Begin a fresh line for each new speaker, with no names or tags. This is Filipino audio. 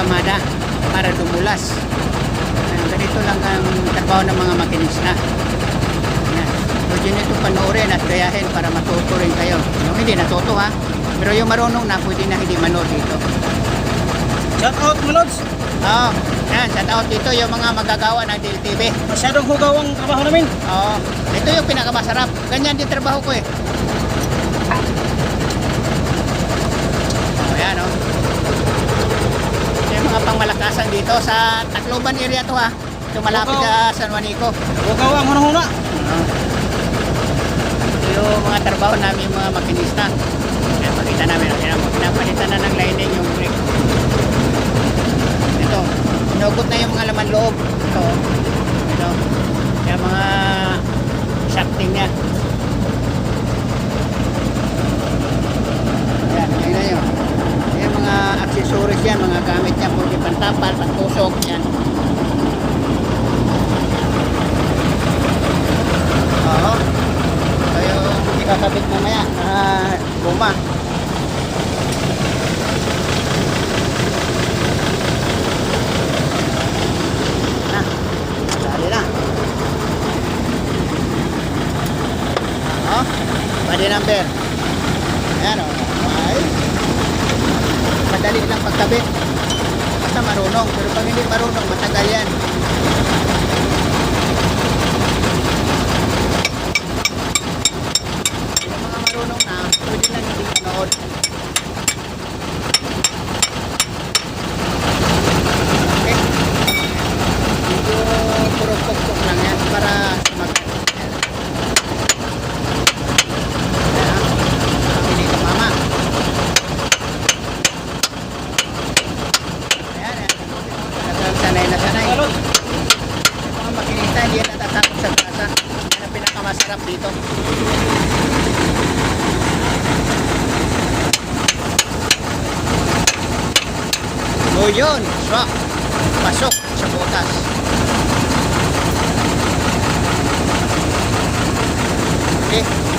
kamada para dumulas. Ayan, ganito lang ang trabaho ng mga makinista. Ayan. Pwede nyo ito panoorin at gayahin para matuto rin kayo. Yung hindi natuto ha. Pero yung marunong na, pwede na hindi manood dito.
Shout out mga lods.
Oo. Yan, shout out dito yung mga magagawa ng DLTV.
Masyadong hugaw ang trabaho namin.
Oo. Ito yung pinakamasarap. Ganyan din trabaho ko eh. Oh, yan oh. Ito yung pangmalakasan dito sa Tacloban area to ha. Ito malapit sa San Juanico.
Hugaw ang hunahuna.
Oo. Ito yung mga trabaho namin yung mga makinista. Yan, pakita namin. Pinapalitan na ng lining yung brake. Ito, inugot na yung mga laman loob. Ito, ito. Yung mga shafting niya. Yan, ayun na yun. Yung mga accessories yan, mga gamit niya, pwede pantapal, pantusok, yan. Oo. Yung ikakabit mamaya na guma. Na. Na. Oo. Body number. Ayan o. Ay. Madali lang pagkabit. Marunong. Pero pag hindi marunong, matagal yan. basta hindi yan sa grasa yan ang pinakamasarap dito. So yun so, pasok sa butas. Okay.